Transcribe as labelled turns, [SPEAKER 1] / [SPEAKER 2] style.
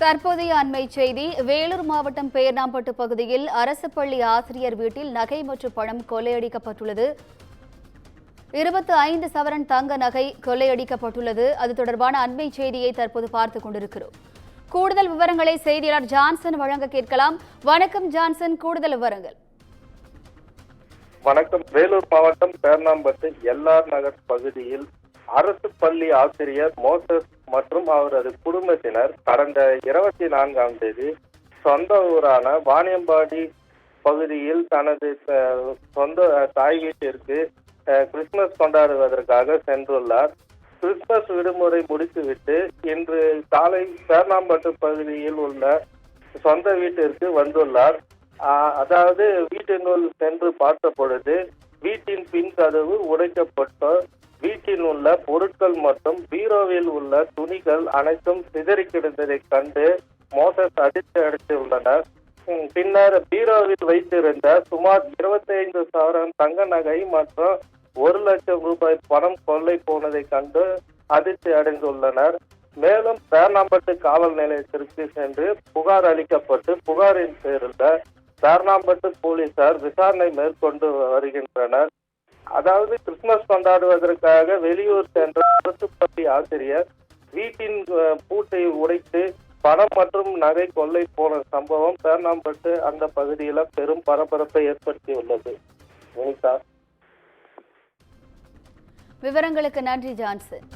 [SPEAKER 1] தற்போதைய அண்மை செய்தி வேலூர் மாவட்டம் பேர்ணாம்பட்டு பகுதியில் அரசு பள்ளி ஆசிரியர் வீட்டில் நகை மற்றும் பணம் கொள்ளையடிக்கப்பட்டுள்ளது. இருபத்தி ஐந்து சவரன் தங்க நகை கொள்ளையடிக்கப்பட்டுள்ளது. அது தொடர்பான அண்மை செய்தியை தற்போது பார்த்துக் கொண்டிருக்கிறோம். கூடுதல் விவரங்களை செய்தியாளர் ஜான்சன் வழங்க கேட்கலாம். வணக்கம் ஜான்சன் கூடுதல் விவரங்கள்.
[SPEAKER 2] வணக்கம். வேலூர் மாவட்டம் பேர்ணாம்பட்டு எல்ஆர் நகர் பகுதியில் அரசு பள்ளி ஆசிரியர் மோசஸ் மற்றும் அவரது குடும்பத்தினர் கடந்த இருபத்தி நான்காம் தேதி சொந்த ஊரான வாணியம்பாடி பகுதியில் தனது சொந்த தாய் வீட்டிற்கு கிறிஸ்துமஸ் கொண்டாடுவதற்காக சென்றுள்ளார். கிறிஸ்துமஸ் விடுமுறை முடித்துவிட்டு இன்று காலை பேர்ணாம்பட்டு பகுதியில் உள்ள சொந்த வீட்டிற்கு வந்துள்ளார். அதாவது வீட்டினுள் சென்று பார்த்த பொழுது வீட்டின் பின் கதவு உடைக்கப்பட்ட உள்ள அனைத்தும் சிதறி கிடந்ததைக் கண்டு மோசஸ் அதிர்ச்சி அடைந்துள்ளனர். பின்னர் பீரோவில் வைத்திருந்த சுமார் 25 சவரன் தங்க நகை மற்றும் ஒரு லட்சம் ரூபாய் பணம் கொள்ளை போனதை கண்டு அதிர்ச்சி அடைந்துள்ளனர். மேலும் பேர்ணாம்பட்டு காவல் நிலையத்திற்கு சென்று புகார் அளிக்கப்பட்டு புகாரின் பேரில் பேர்ணாம்பட்டு போலீசார் விசாரணை மேற்கொண்டு வருகின்றனர். அதாவது கிறிஸ்துமஸ் கொண்டாடுவதற்காக வெளியூர் சென்ற அரசு பள்ளி ஆசிரியர் வீட்டின் பூட்டை உடைத்து பணம் மற்றும் நகை கொள்ளை போன சம்பவம் பேர்ணாம்பட்டு அந்த பகுதியில பெரும் பரபரப்பை ஏற்படுத்தியுள்ளது. வினிதா.
[SPEAKER 1] விவரங்களுக்கு நன்றி ஜான்சன்.